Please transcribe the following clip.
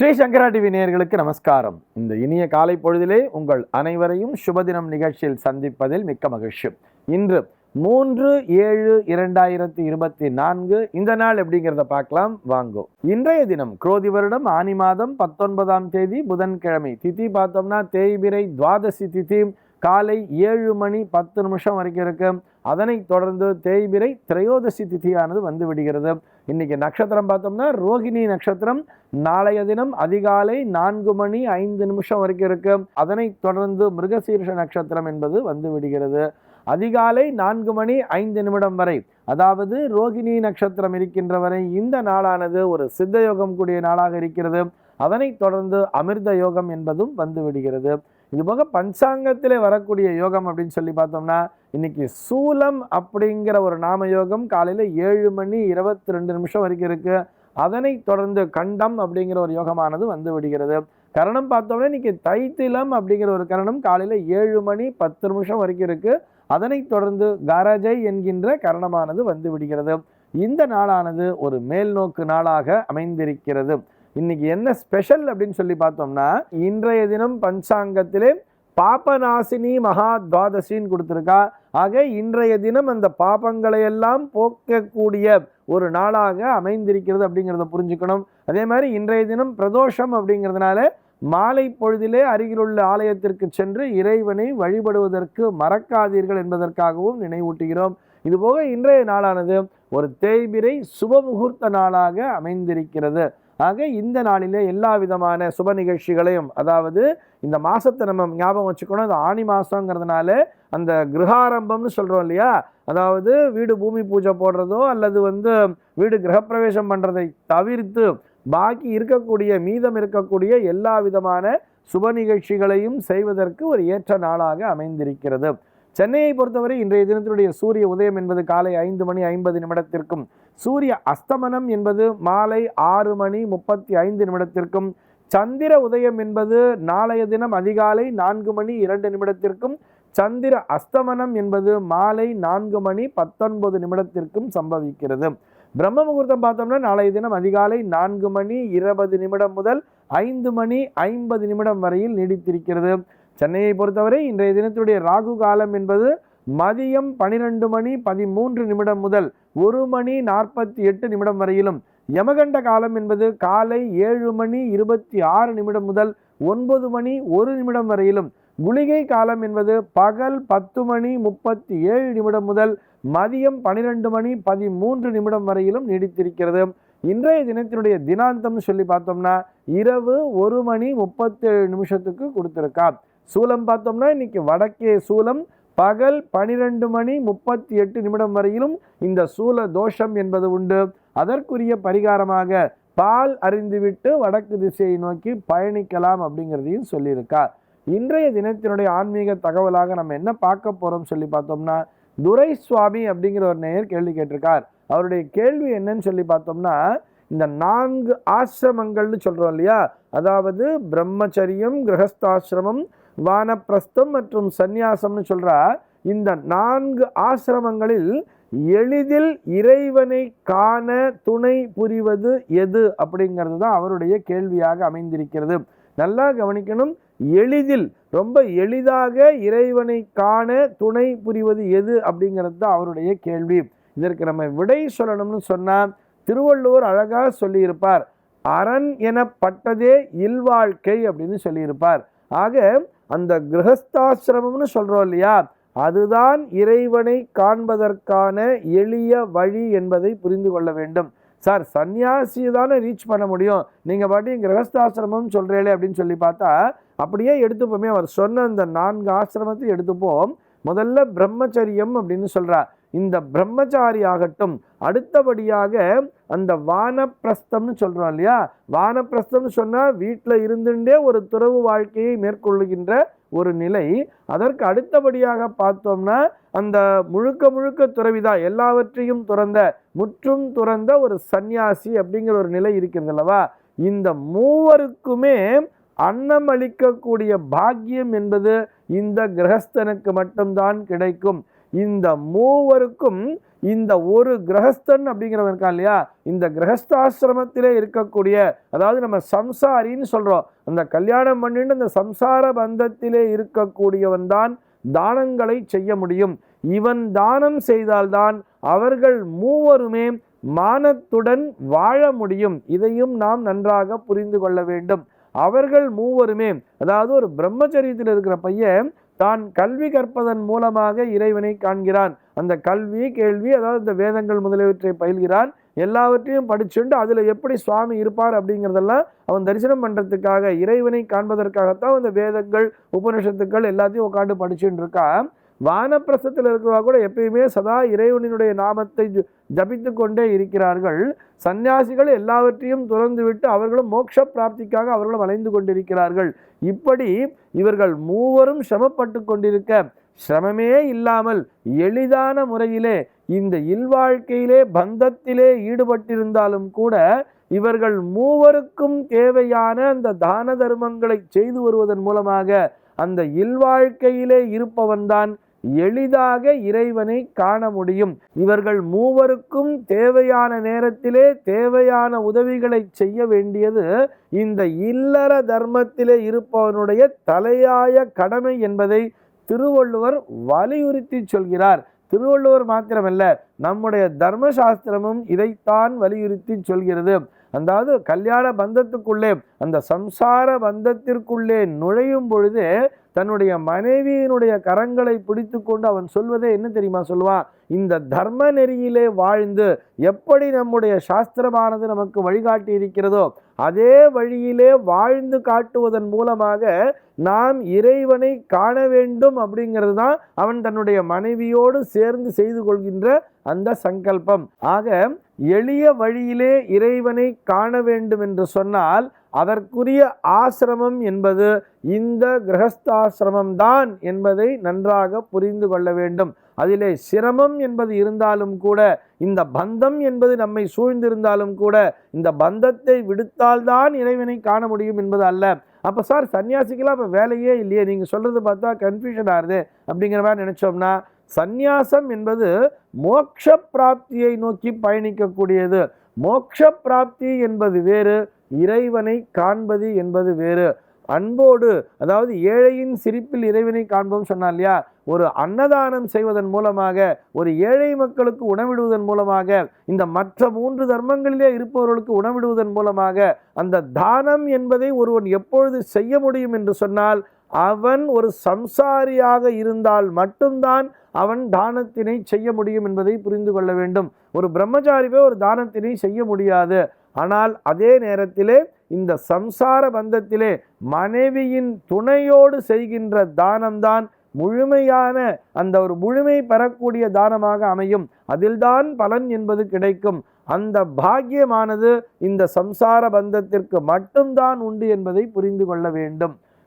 ஸ்ரீ சங்கரா TV நேயர்களுக்கு நமஸ்காரம். இந்த இனிய காலை பொழுதிலே உங்கள் அனைவரையும் சுபதினம் நிகழ்ச்சியில் சந்திப்பதில் மிக்க மகிழ்ச்சி. இன்று மூன்று ஏழு இரண்டாயிரத்தி இருபத்தி நான்கு இந்த நாள் எப்படிங்கிறத பார்க்கலாம். வாங்கோ. இன்றைய தினம் குரோதி வருடம் ஆனி மாதம் பத்தொன்பதாம் தேதி புதன்கிழமை திதி பார்த்தோம்னா தேய்பிரை துவாதசி திதி காலை ஏழு மணி பத்து நிமிஷம் வரைக்கும் இருக்கு. அதனைத் தொடர்ந்து தேய்பிரை திரையோதசி திதியானது வந்து விடுகிறது. இன்றைக்கி நட்சத்திரம் பார்த்தோம்னா ரோகிணி நட்சத்திரம் நாளைய தினம் அதிகாலை நான்கு மணி ஐந்து நிமிஷம் வரைக்கும் இருக்கு. அதனைத் தொடர்ந்து மிருகசீர்ஷ நட்சத்திரம் என்பது வந்து விடுகிறது. அதிகாலை நான்கு மணி ஐந்து நிமிடம் வரை அதாவது ரோகிணி நட்சத்திரம் இருக்கின்ற வரை இந்த நாளானது ஒரு சித்த யோகம் கூடிய நாளாக இருக்கிறது. அதனைத் தொடர்ந்து அமிர்த யோகம் என்பதும் வந்து விடுகிறது. இது போக பஞ்சாங்கத்தில் வரக்கூடிய யோகம் அப்படின்னு சொல்லி பார்த்தோம்னா இன்னைக்கு சூலம் அப்படிங்கிற ஒரு நாம யோகம் காலையில் ஏழு மணி இருபத்தி ரெண்டு நிமிஷம் வரைக்கும் இருக்கு. அதனை தொடர்ந்து கண்டம் அப்படிங்கிற ஒரு யோகமானது வந்து விடுகிறது. கரணம் பார்த்தோம்னா இன்னைக்கு தைத்திலம் அப்படிங்கிற ஒரு கரணம் காலையில் ஏழு மணி பத்து நிமிஷம் வரைக்கும் இருக்கு. அதனைத் தொடர்ந்து கரஜை என்கின்ற கரணமானது வந்து விடுகிறது. இந்த நாளானது ஒரு மேல்நோக்கு நாளாக அமைந்திருக்கிறது. இன்னைக்கு என்ன ஸ்பெஷல் அப்படின்னு சொல்லி பார்த்தோம்னா இன்றைய தினம் பஞ்சாங்கத்திலே பாபநாசினி மகா துவாதசின்னு கொடுத்துருக்கா. ஆக இன்றைய தினம் அந்த பாபங்களை எல்லாம் போக்கக்கூடிய ஒரு நாளாக அமைந்திருக்கிறது அப்படிங்கிறத புரிஞ்சுக்கணும். அதே மாதிரி இன்றைய தினம் பிரதோஷம் அப்படிங்கிறதுனால மாலை பொழுதிலே அருகிலுள்ள ஆலயத்திற்கு சென்று இறைவனை வழிபடுவதற்கு மறக்காதீர்கள் என்பதற்காகவும் நினைவூட்டுகிறோம். இதுபோக இன்றைய நாளானது ஒரு தேய்பிரை சுப முகூர்த்த நாளாக அமைந்திருக்கிறது. ஆக இந்த நாளிலே எல்லா விதமான சுப நிகழ்ச்சிகளையும் அதாவது இந்த மாதத்தை நம்ம ஞாபகம் வச்சுக்கணும். அது ஆணி மாதங்கிறதுனால அந்த கிரகாரம்பம்னு சொல்கிறோம் இல்லையா? அதாவது வீடு பூமி பூஜை போடுறதோ அல்லது வந்து வீடு கிரகப்பிரவேசம் பண்ணுறதை தவிர்த்து பாக்கி இருக்கக்கூடிய மீதம் இருக்கக்கூடிய எல்லா விதமான சுப நிகழ்ச்சிகளையும் செய்வதற்கு ஒரு ஏற்ற நாளாக அமைந்திருக்கிறது. சென்னையை பொறுத்தவரை இன்றைய தினத்தினுடைய சூரிய உதயம் என்பது காலை ஐந்து மணி ஐம்பது நிமிடத்திற்கும் சூரிய அஸ்தமனம் என்பது மாலை ஆறு மணி முப்பத்தி ஐந்து நிமிடத்திற்கும் சந்திர உதயம் என்பது நாளைய தினம் அதிகாலை நான்கு மணி இரண்டு நிமிடத்திற்கும் சந்திர அஸ்தமனம் என்பது மாலை நான்கு மணி பத்தொன்பது நிமிடத்திற்கும் சம்பவிக்கிறது. பிரம்ம முகூர்த்தம் பார்த்தோம்னா நாளைய தினம் அதிகாலை நான்கு மணி இருபது நிமிடம் முதல் ஐந்து மணி ஐம்பது நிமிடம் வரையில் நீடித்திருக்கிறது. சென்னையை பொறுத்தவரை இன்றைய தினத்துடைய ராகு காலம் என்பது மதியம் பனிரெண்டு மணி பதிமூன்று நிமிடம் முதல் ஒரு மணி நாற்பத்தி எட்டு நிமிடம் வரையிலும். யமகண்ட காலம் என்பது காலை ஏழு மணி இருபத்தி ஆறு நிமிடம் முதல் ஒன்பது மணி ஒரு நிமிடம் வரையிலும். குளிகை காலம் என்பது பகல் பத்து மணி முப்பத்தி ஏழு நிமிடம் முதல் மதியம் பனிரெண்டு மணி பதிமூன்று நிமிடம் வரையிலும் நீடித்திருக்கிறது. இன்றைய தினத்தினுடைய தினாந்தம்னு சொல்லி பார்த்தோம்னா இரவு ஒரு மணி முப்பத்தேழு நிமிஷத்துக்கு கொடுத்துருக்கா சூலம் பார்த்தோம்னா இன்றைக்கி வடக்கே சூலம் பகல் பனிரெண்டு மணி முப்பத்தி எட்டு நிமிடம் வரையிலும் இந்த சூல தோஷம் என்பது உண்டு. அதற்குரிய பரிகாரமாக பால் அறிந்துவிட்டு வடக்கு திசையை நோக்கி பயணிக்கலாம் அப்படிங்கிறதையும் சொல்லியிருக்கார். இன்றைய தினத்தினுடைய ஆன்மீக தகவலாக நம்ம என்ன பார்க்க போகிறோம் சொல்லி பார்த்தோம்னா துரை சுவாமி அப்படிங்கிற ஒரு நேயர் கேள்வி கேட்டிருக்கார். அவருடைய கேள்வி என்னன்னு சொல்லி பார்த்தோம்னா இந்த நான்கு ஆசிரமங்கள்னு சொல்கிறோம் இல்லையா? அதாவது பிரம்மச்சரியம் கிரகஸ்தாசிரமம் வானப்பிரஸ்தம் மற்றும் சந்நியாசம்னு சொல்கிறா இந்த நான்கு ஆசிரமங்களில் எளிதில் இறைவனை காண துணை புரிவது எது அப்படிங்கிறது தான் அவருடைய கேள்வியாக அமைந்திருக்கிறது. நல்லா கவனிக்கணும். எளிதில் ரொம்ப எளிதாக இறைவனை காண துணை புரிவது எது அப்படிங்கிறது தான் அவருடைய கேள்வி. இதற்கு நம்ம விடை சொல்லணும்னு சொன்னால் திருவள்ளுவர் அழகாக சொல்லியிருப்பார். அரண் எனப்பட்டதே இல்வாழ்க்கை அப்படின்னு சொல்லியிருப்பார். ஆக அந்த கிரகஸ்தாசிரமம்னு சொல்கிறோம் இல்லையா? அதுதான் இறைவனை காண்பதற்கான எளிய வழி என்பதை புரிந்து கொள்ள வேண்டும். சார் சன்னியாசியை தானே ரீச் பண்ண முடியும். நீங்கள் பாட்டி கிரகஸ்தாசிரமம் சொல்கிறீங்களே அப்படின்னு சொல்லி பார்த்தா அப்படியே எடுத்துப்போமே. அவர் சொன்ன அந்த நான்கு ஆசிரமத்தை எடுத்துப்போம். முதல்ல பிரம்மச்சரியம் அப்படின்னு சொல்கிறார் இந்த பிரம்மச்சாரி ஆகட்டும் அடுத்தபடியாக அந்த வானப்பிரஸ்தம்னு சொல்கிறோம் இல்லையா? வானப்பிரஸ்தம்னு சொன்னால் வீட்டில் இருந்துட்டே ஒரு துறவு வாழ்க்கையை மேற்கொள்ளுகின்ற ஒரு நிலை. அதற்கு அடுத்தபடியாக பார்த்தோம்னா அந்த முழுக்க முழுக்க துறவிதான் எல்லாவற்றையும் துறந்த முற்றும் துறந்த ஒரு சந்நியாசி அப்படிங்கிற ஒரு நிலை இருக்கிறது அல்லவா? இந்த மூவருக்குமே அன்னமளிக்கக்கூடிய பாக்கியம் என்பது இந்த கிரகஸ்தனுக்கு மட்டும்தான் கிடைக்கும். இந்த மூவருக்கும் இந்த ஒரு கிரகஸ்தன் அப்படிங்கிறவன் இருக்கான் இல்லையா? இந்த கிரகஸ்தாசிரமத்திலே இருக்கக்கூடிய அதாவது நம்ம சம்சாரின்னு சொல்கிறோம் அந்த கல்யாணம் பண்ணிட்டு அந்த சம்சார பந்தத்திலே இருக்கக்கூடியவன் தான் தானங்களை செய்ய முடியும். இவன் தானம் செய்தால்தான் அவர்கள் மூவருமே மானத்துடன் வாழ முடியும். இதையும் நாம் நன்றாக புரிந்து கொள்ள வேண்டும். அவர்கள் மூவருமே அதாவது ஒரு பிரம்மச்சரியத்தில் இருக்கிற பையன் தான் கல்வி கற்பதன் மூலமாக இறைவனை காண்கிறான். அந்த கல்வி கேள்வி அதாவது இந்த வேதங்கள் முதலியவற்றை பயில்கிறான். எல்லாவற்றையும் படிச்சுண்டு அதில் எப்படி சுவாமி இருப்பார் அப்படிங்கிறதெல்லாம் அவன் தரிசனம் பண்ணுறதுக்காக இறைவனை காண்பதற்காகத்தான் அந்த வேதங்கள் உபனிஷத்துக்கள் எல்லாத்தையும் உட்காந்து படிச்சுட்டு இருக்கான். வானப்பிரசத்தில் இருக்கிறவா கூட எப்பயுமே சதா இறைவனினுடைய நாமத்தை ஜபித்து கொண்டே இருக்கிறார்கள். சந்நியாசிகள் எல்லாவற்றையும் துறந்துவிட்டு அவர்களும் மோட்ச பிராப்திக்காக அவர்களும் அலைந்து கொண்டிருக்கிறார்கள். இப்படி இவர்கள் மூவரும் சிரமப்பட்டு கொண்டிருக்க சிரமமே இல்லாமல் எளிதான முறையிலே இந்த இல்வாழ்க்கையிலே பந்தத்திலே ஈடுபட்டிருந்தாலும் கூட இவர்கள் மூவருக்கும் தேவையான அந்த தான தர்மங்களை செய்து வருவதன் மூலமாக அந்த இல்வாழ்க்கையிலே இருப்பவன்தான் எளிதாக இறைவனை காண முடியும். இவர்கள் மூவருக்கும் தேவையான நேரத்திலே தேவையான உதவிகளை செய்ய வேண்டியது இந்த இல்லற தர்மத்திலே இருப்பவனுடைய தலையாய கடமை என்பதை திருவள்ளுவர் வலியுறுத்தி சொல்கிறார். திருவள்ளுவர் மாத்திரமல்ல நம்முடைய தர்மசாஸ்திரமும் இதைத்தான் வலியுறுத்தி சொல்கிறது. அதாவது கல்யாண பந்தத்துக்குள்ளே அந்த சம்சார பந்தத்திற்குள்ளே நுழையும் பொழுது தன்னுடைய மனைவியினுடைய கரங்களை பிடித்து கொண்டு அவன் சொல்வதே என்ன தெரியுமா சொல்லுவான் இந்த தர்ம நெறியிலே வாழ்ந்து எப்படி நம்முடைய சாஸ்திரமானது நமக்கு வழிகாட்டி இருக்கிறதோ அதே வழியிலே வாழ்ந்து காட்டுவதன் மூலமாக நாம் இறைவனை காண வேண்டும் அப்படிங்கிறது தான் அவன் தன்னுடைய மனைவியோடு சேர்ந்து செய்து கொள்கின்ற அந்த சங்கல்பம். ஆக எளிய வழியிலே இறைவனை காண வேண்டும் என்று சொன்னால் அதற்குரிய ஆசிரமம் என்பது இந்த கிரகஸ்தாசிரமம் தான் என்பதை நன்றாக புரிந்து கொள்ள வேண்டும். அதிலே சிரமம் என்பது இருந்தாலும் கூட இந்த பந்தம் என்பது நம்மை சூழ்ந்திருந்தாலும் கூட இந்த பந்தத்தை விடுத்தால்தான் இறைவனை காண முடியும் என்பது அல்ல. அப்போ சார் சன்னியாசிக்கெல்லாம் அப்போ வேலையே இல்லையே. நீங்கள் சொல்கிறது பார்த்தா கன்ஃபியூஷன் ஆகுது. அப்படிங்கிற மாதிரி நினச்சோம்னா சந்நியாசம் என்பது மோட்ச பிராப்தியை நோக்கி பயணிக்கக்கூடியது. மோட்ச பிராப்தி என்பது வேறு இறைவனை காண்பது என்பது வேறு. அன்போடு அதாவது ஏழையின் சிரிப்பில் இறைவனை காண்போம் சொன்னா இல்லையா? ஒரு அன்னதானம் செய்வதன் மூலமாக ஒரு ஏழை மக்களுக்கு உணவிடுவதன் மூலமாக இந்த மற்ற மூன்று தர்மங்களிலே இருப்பவர்களுக்கு உணவிடுவதன் மூலமாக அந்த தானம் என்பதை ஒருவன் எப்பொழுது செய்ய முடியும் என்று சொன்னால் அவன் ஒரு சம்சாரியாக இருந்தால் மட்டும்தான் அவன் தானத்தினை செய்ய முடியும் என்பதை புரிந்து கொள்ள வேண்டும். ஒரு பிரம்மச்சாரிவே ஒரு தானத்தினை செய்ய முடியாது. ஆனால் அதே நேரத்திலே இந்த சம்சார பந்தத்திலே மனைவியின் துணையோடு செய்கின்ற தானம்தான் முழுமையான அந்த ஒரு முழுமை பெறக்கூடிய தானமாக அமையும். அதில்தான் பலன் என்பது கிடைக்கும். அந்த பாக்கியமானது இந்த சம்சார பந்தத்திற்கு மட்டும்தான் உண்டு என்பதை புரிந்து கொள்ள வேண்டும்.